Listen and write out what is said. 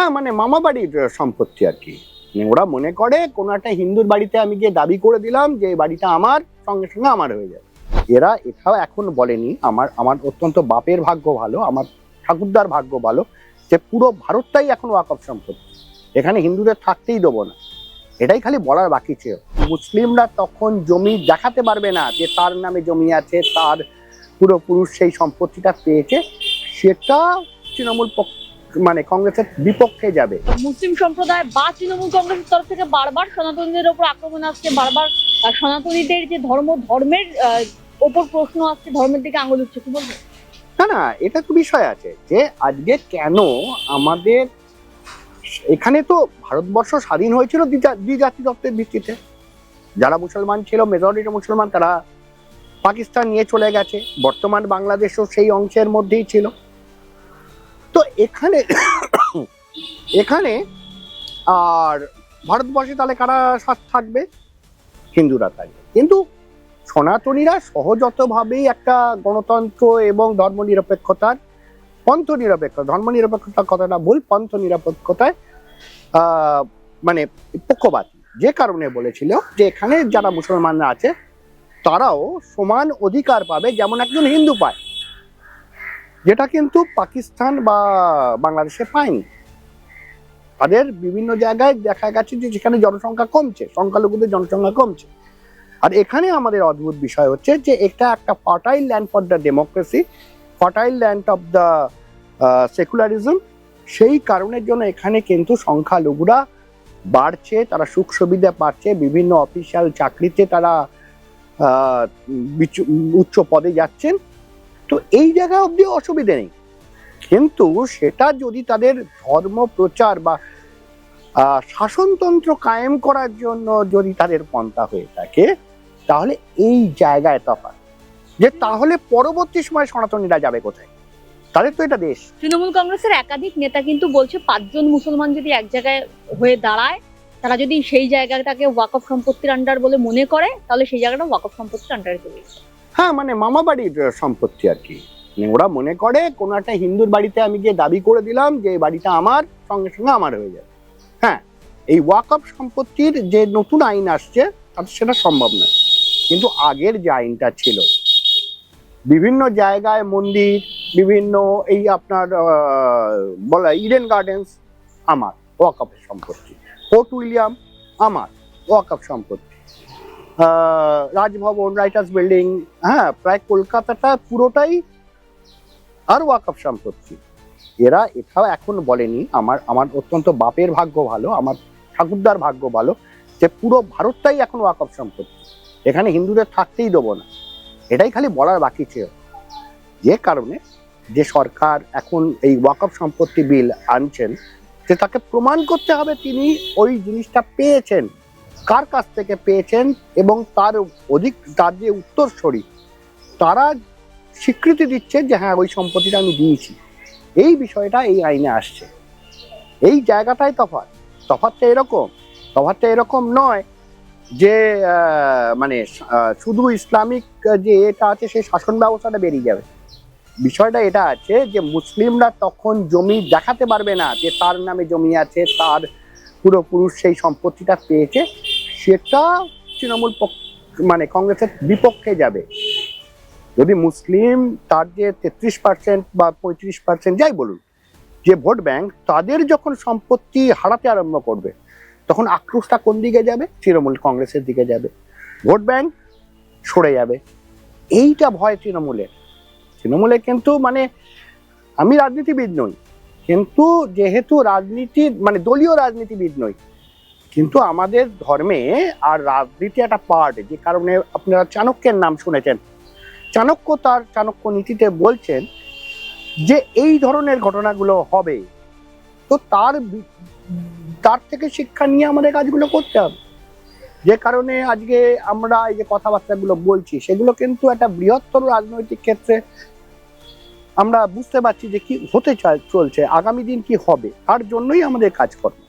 হ্যাঁ মানে মামা বাড়ির সম্পত্তি আর কি। মানে ওরা মনে করে কোনো একটা হিন্দুর বাড়িতে আমি গিয়ে দাবি করে দিলাম যে বাড়িটা আমার, সঙ্গে সঙ্গে আমার হয়ে যাবে। এরা এটাও এখন বলেনি, আমার আমার অত্যন্ত বাপের ভাগ্য ভালো, আমার ঠাকুরদার ভাগ্য ভালো, যে পুরো ভারতটাই এখন ওয়াকফ সম্পত্তি। এখানে হিন্দুদের থাকতেই দেবো না। এটাই খালি বলার বাকি ছিল। মুসলিমরা তখন জমি দেখাতে পারবে না যে তার নামে জমি আছে, তার পূর্বপুরুষ সেই সম্পত্তিটা পেয়েছে। সেটা তৃণমূল পক্ষ মানে কংগ্রেসের বিপক্ষে যাবে। মুসলিম সম্প্রদায় বা তৃণমূল কংগ্রেসের তরফ থেকে বারবার সনাতনীদের ওপর আক্রমণ আসছে বারবার সনাতনীদের যে ধর্ম ধর্মের ওপর প্রশ্ন আসছে ধর্মের দিকে আঙুল উঠছে কি বলব না না এটা তো বিষয় আছে যে আজকে কেন আমাদের এখানে তো ভারতবর্ষ স্বাধীন হয়েছিল দ্বিজা- দ্বিজাতি তত্ত্বের ভিত্তিতে। যারা মুসলমান ছিল মেজরিটি মুসলমান তারা পাকিস্তান নিয়ে চলে গেছে। বর্তমান বাংলাদেশও সেই অংশের মধ্যেই ছিল। তো এখানে এখানে আর ভারতবর্ষে তাহলে কারা থাকবে? হিন্দুরা থাকবে। কিন্তু সনাতনীরা সহজতভাবেই একটা গণতন্ত্র এবং ধর্মনিরপেক্ষতার পন্থ নিরপেক্ষ ধর্ম নিরপেক্ষতার কথাটা ভুল পন্থ নিরপেক্ষতায় মানে পক্ষপাতী। যে কারণে বলেছিল যে এখানে যারা মুসলমানরা আছে, তারাও সমান অধিকার পাবে যেমন একজন হিন্দু পায়। যেটা কিন্তু পাকিস্তান বা বাংলাদেশে পায়নি। তাদের বিভিন্ন জায়গায় দেখা গেছে যে যেখানে জনসংখ্যা কমছে, সংখ্যালঘুদের জনসংখ্যা কমছে। আর এখানে আমাদের অদ্ভুত বিষয় হচ্ছে যে এটা একটা fertile land for the democracy fertile land of the secularism সেই কারণের জন্য এখানে কিন্তু সংখ্যালঘুরা বাড়ছে, তারা সুখ সুবিধা পাচ্ছে, বিভিন্ন অফিসিয়াল চাকরিতে তারা উচ্চ পদে যাচ্ছেন। তো এই জায়গা অবধি অসুবিধে নেই। কিন্তু সেটা যদি তাদের ধর্ম প্রচার বা শাসনতন্ত্র কায়েম করার জন্য যদি তাদের পন্থা হয়ে থাকে, তাহলে এই জায়গায় তফাৎ। যে তাহলে পরবর্তী সময় সনাতনীরা যাবে কোথায়? তাদের তো এটা দেশ। তৃণমূল কংগ্রেসের একাধিক নেতা কিন্তু বলছে পাঁচজন মুসলমান যদি এক জায়গায় হয়ে দাঁড়ায়, তারা যদি সেই জায়গাটাকে ওয়াকফ সম্পত্তির আন্ডার বলে মনে করে, তাহলে সেই জায়গাটা ওয়াকফ সম্পত্তির আন্ডারে চলে হ্যাঁ মানে মামা বাড়ির সম্পত্তি আর কি। মানে ওরা মনে করে কোনো একটা হিন্দুর বাড়িতে আমি গিয়ে দাবি করে দিলাম যে বাড়িটা আমার সঙ্গে সঙ্গে আমার হয়ে যাবে। হ্যাঁ এই ওয়াকফ সম্পত্তির যে নতুন আইন আসছে তাতে সেটা সম্ভব নয়। কিন্তু আগের যে আইনটা ছিল বিভিন্ন জায়গায় মন্দির বিভিন্ন এই আপনার বলা ইডেন গার্ডেন্স আমার ওয়াকফের সম্পত্তি। ফোর্ট উইলিয়াম আমার ওয়াকফ সম্পত্তি। আহ, রাজভবন রাইটার্স বিল্ডিং হ্যাঁ প্রায় কলকাতাটা পুরোটাই আর ওয়াকফ সম্পত্তি। এরা এটাও এখন বলেনি, আমার আমার অত্যন্ত বাপের ভাগ্য ভালো, আমার ঠাকুরদার ভাগ্য ভালো, যে পুরো ভারতটাই এখন ওয়াকফ সম্পত্তি। এখানে হিন্দুদের থাকতেই দেবো না। এটাই খালি বলার বাকি ছিল। যে কারণে যে সরকার এখন এই ওয়াকফ সম্পত্তি বিল আনছেন যে তাকে প্রমাণ করতে হবে তিনি ওই জিনিসটা পেয়েছেন। কার কাছ থেকে পেয়েছেন এবং তার অধিক, তার যে উত্তরসূরি, তারা স্বীকৃতি দিচ্ছে যে হ্যাঁ ওই সম্পত্তিটা আমি দিয়েছি। এই বিষয়টা এই আইনে আসছে। এই জায়গাটাই তফাৎ। তফাৎটা এরকম। তফাৎটা এরকম নয় যে মানে শুধু ইসলামিক যে এটা আছে সেই শাসন ব্যবস্থাটা বেরিয়ে যাবে। বিষয়টা এটা আছে যে, মুসলিমরা তখন জমি দেখাতে পারবে না যে তার নামে জমি আছে, তার পূর্বপুরুষ সেই সম্পত্তিটা পেয়েছে। সেটা তৃণমূল মানে কংগ্রেসের বিপক্ষে যাবে। যদি মুসলিম তার যে তেত্রিশ পার্সেন্ট বা পঁয়ত্রিশ পার্সেন্ট যাই বলুন, যে ভোট ব্যাংক তাদের যখন সম্পত্তি হারাতে আরম্ভ করবে, তখন আক্রোশটা কোন দিকে যাবে? তৃণমূল কংগ্রেসের দিকে যাবে। ভোট ব্যাংক সরে যাবে। এইটা ভয় তৃণমূলের। তৃণমূলে কিন্তু মানে আমি রাজনীতিবিদ নই, কিন্তু যেহেতু রাজনীতি মানে দলীয় রাজনীতিবিদ নই কিন্তু আমাদের ধর্মে আর রাজনীতি একটা পার্ট যে কারণে আপনারা চাণক্যের নাম শুনেছেন। চাণক্য তার চাণক্য নীতিতে বলছেন যে এই ধরনের ঘটনাগুলো হবে। তো তার তার থেকে শিক্ষা নিয়ে আমাদের কাজগুলো করতে হবে। যে কারণে আজকে আমরা এই যে কথাবার্তাগুলো বলছি, সেগুলো কিন্তু একটা বৃহত্তর রাজনৈতিক ক্ষেত্রে আমরা বুঝতে পারছি যে কি হতে চলছে, আগামী দিন কি হবে, তার জন্যই আমাদের কাজকর্ম